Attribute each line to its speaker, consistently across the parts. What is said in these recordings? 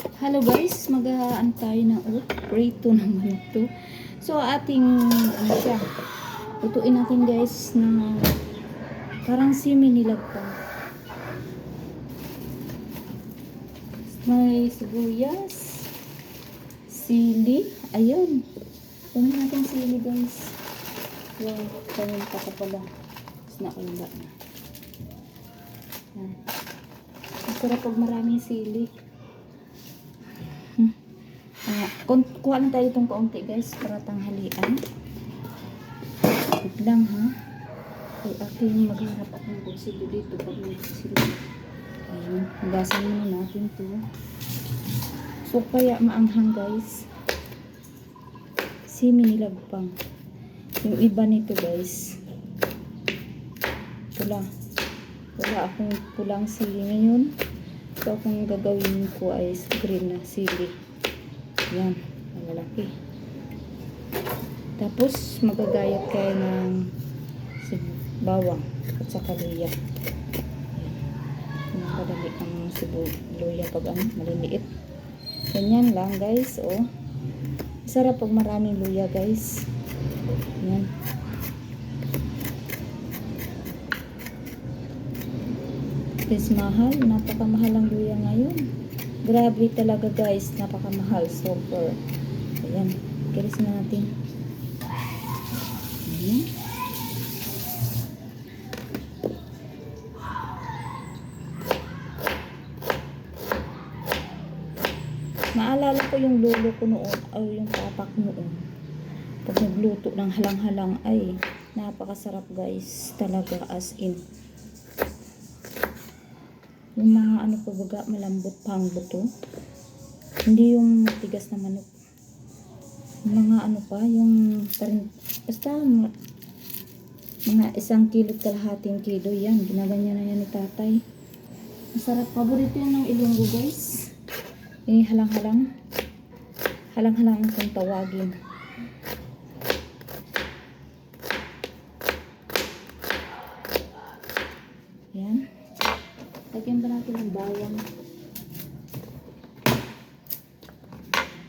Speaker 1: Hello guys, mag-aan tayo ng oh, prito naman ito. So ating ano siya, lutuin natin guys na parang simi nilagpang. May sibuyas, sili, ayun. Dami natin sili guys. Wow, kanin pa ka pala. Tapos naula na. Yan. Ang sarap pag maraming sili. Kun kuha lang tayo itong kaunti guys para tanghalian. Wait lang ha. Ay, aking magharap at ng kusido dito pag may sila. Ayun, hugasan muna natin to. So, kaya maanghang guys. Simi nilagpang. Yung iba nito guys. Pula. Wala akong pulang sili ngayon. So, kung gagawin ko ay green na sili. Yan, malalaki. Tapos, magagayat kayo ng bawang at saka luya. Yan. Nakadali ang sibu luya pag ano, maliliit. Ganyan lang guys, oh. Sarap pag maraming luya guys. Yan. Guys, mahal. Napakamahal ang luya ngayon. Grabe talaga guys. Napakamahal. Super. Ayan. Kiris na natin. Ayan. Maalala ko yung lolo ko noon, o yung papa ko noon. Pag nagluto ng halang-halang ay napakasarap guys. Talaga as in. Yung mga ano po baga, malambot pa ang buto. Hindi yung tigas na manok. Yung mga ano pa, yung parin, basta mga isang kilo kalahating kilo yan. Ginaganyan na yan ni tatay. Masarap. Paborito yan ng ilonggo guys. Eh, halang-halang. Halang-halang kung tawagin. Yan. Lagyan ba natin ng bawang?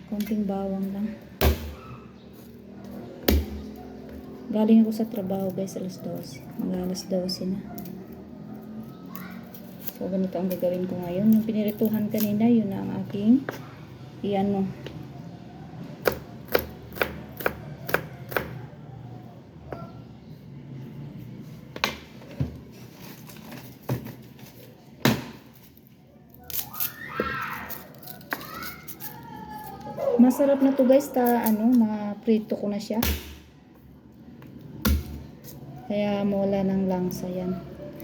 Speaker 1: Konting bawang lang. Galing ako sa trabaho guys, alas 12. Mga alas 12 na. So, ganito ang gagawin ko ngayon. Yung pinirituhan kanina, yun na ang aking iano. Masarap na to guys, ta ano, na prito ko na siya. Kaya mawala ng langsa yan.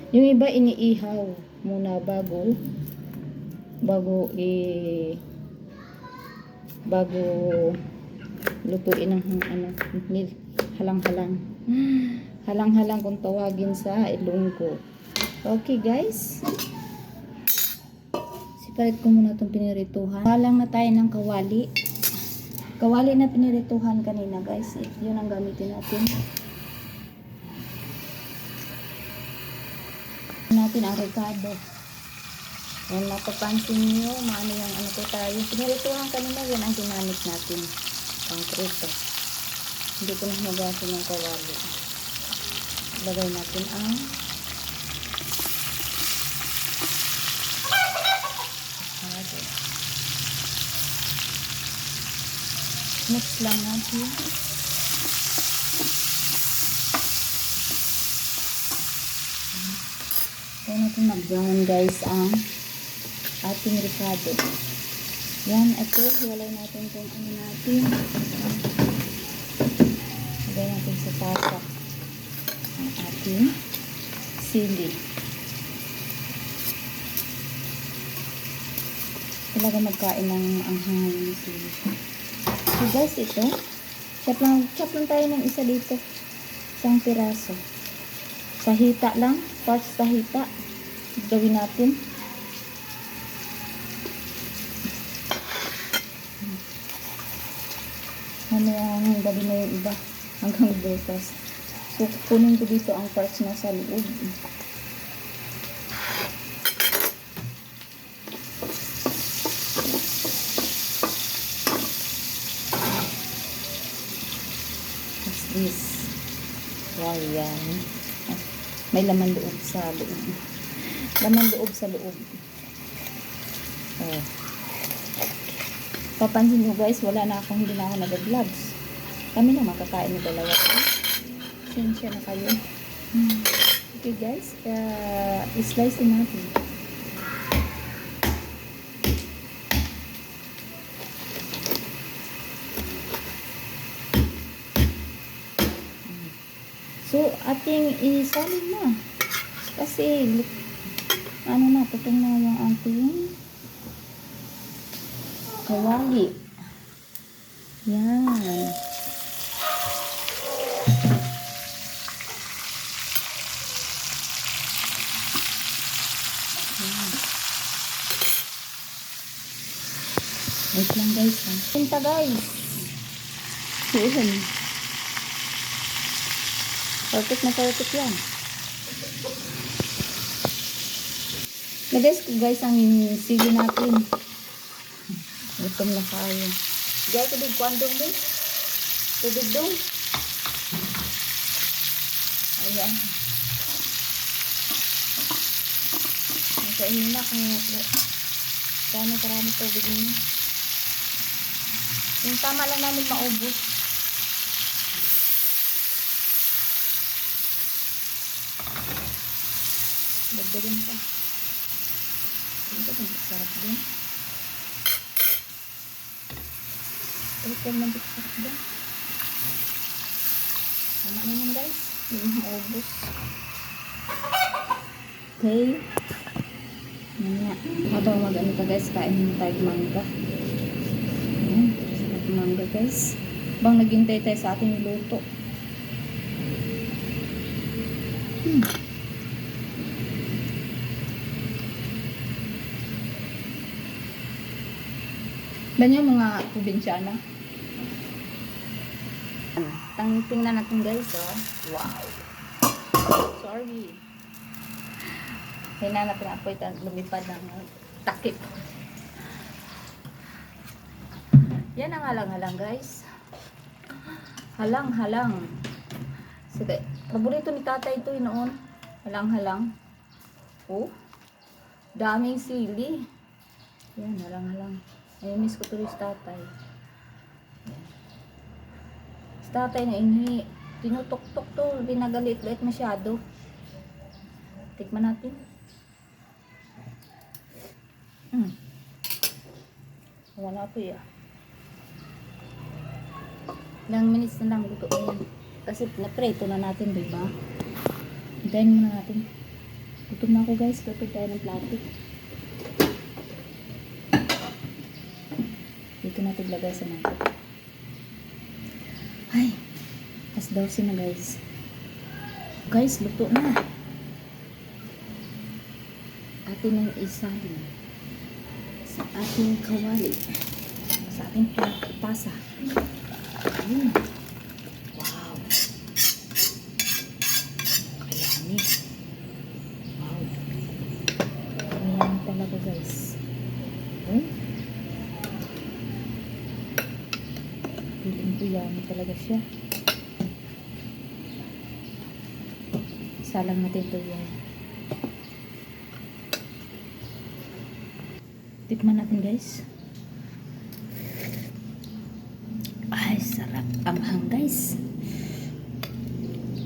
Speaker 1: Yung iba iniihaw muna bago bago i bago lutuin ng ano halang-halang. Halang-halang kung tawagin sa Ilonggo. Okay guys. Sipalit ko muna itong pinirituhan. Halang na tayo ng kawali. Kawali na pinirituhan kanina guys. Eh, Yun ang gamitin natin. natin ang recado. Yan, mapapansin nyo, maano yung ano ko tayo. Pinirituhan kanina, yan ang ginamit natin. Ang prito. Hindi ko na hugasin ng kawali. Lagay natin ang Mix lang natin. Kaya natin mag-brown guys ang ating ricado. Yan, ito, hiwalay natin kung ano natin. Lagay natin sa tapak ang ating sili. Talaga magkain ng anghang ng sili. So guys, ito, chop lang, chop lang tayo ng isa dito. Isang piraso. Sa hita lang, parts sa hita. Gawin natin. Mamaya ang gabi na yung iba. Hanggang bukas. So, kukunin ko dito ang parts na sa loob. this. Wow, yan. Ah, May laman loob sa loob. Laman loob sa loob. Oh. Papansin nyo guys, wala na akong hindi na ako nag-gloves. Kami na makakain ng dalawa. Sensya na kayo. Hmm. Okay guys, uh, i-slice din natin. So, ating isalin na. Kasi, ano na, tutong na yung ating kawali. Yan. Yan. Wait lang guys ha. Punta guys. Yun. Perfect na perfect yan. Nades ko guys ang sili natin. Gutom na kayo. Guys, tubig kwandong din. Tubig dong. Ayan. Nasa inyo na kung kano karami tubig niyo. Yung tama lang namin maubos. Dagdagan pa. Ito kung sarap din. Ito lang din sarap din. Tama na yan guys. Yung maubos. Okay. Mamaya, habang mag-ano pa guys, kain tayo mangga. Ayan, sarap mangga guys. Bang naghintay tayo sa ating luto. Hmm. Ganyan mga probinsyana. Tang tingnan natin guys, oh. Wow. Sorry. Kailangan natin ako ito lumipad ng takip. Yan ang halang-halang guys. Halang-halang. Sige, paborito ni tatay ito eh, noon. Halang-halang. Oh, daming sili. Yan, halang-halang. Ay, miss ko tuloy sa tatay. Sa tatay na inhi. Tinutok-tok to. Binagalit-lit masyado. Tikman natin. Mm. Wala po ya. Ilang minutes na lang yan. Kasi na-preto na natin, di ba? Hintayin muna natin. Gutom na ako guys. Prepare tayo ng plato. Dito natin lagay sa natin. Ay, as 12 na guys. Guys, luto na. Atin ang isalin sa ating kawali. Sa ating tasa. Ayun. Wow. Kayani. Wow. Kayani talaga guys. Oh. Feeling ko yummy talaga siya. Salang natin ito yan. Tikman natin guys. Ay, sarap. Anghang guys.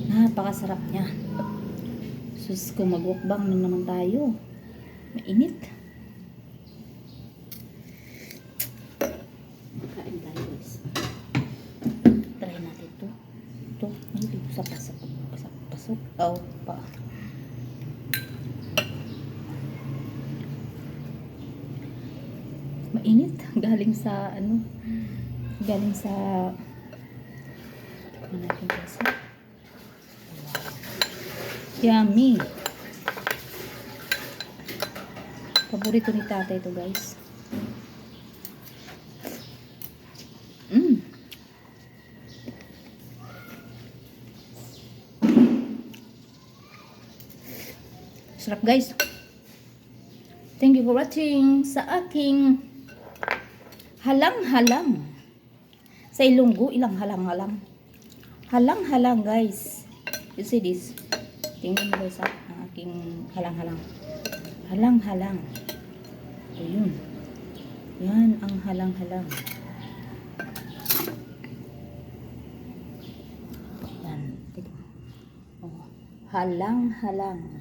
Speaker 1: Napakasarap niya. Sus, kung magwakbang na naman tayo. Mainit. Kain tayo guys. Try natin to. Dito sa pasok. Pasok. Pasok. Oh, pa. Mainit. Galing sa ano. Galing sa Tikman ha? Yummy. Paborito ni tatay ito guys. Sarap guys. Thank you for watching sa aking halang-halang. Sa Ilonggo, ilang halang-halang. Halang-halang guys. You see this? Tingnan mo guys ha, ang aking halang-halang. Halang-halang. O yun. Yan ang halang-halang. Yan. Oh, halang-halang.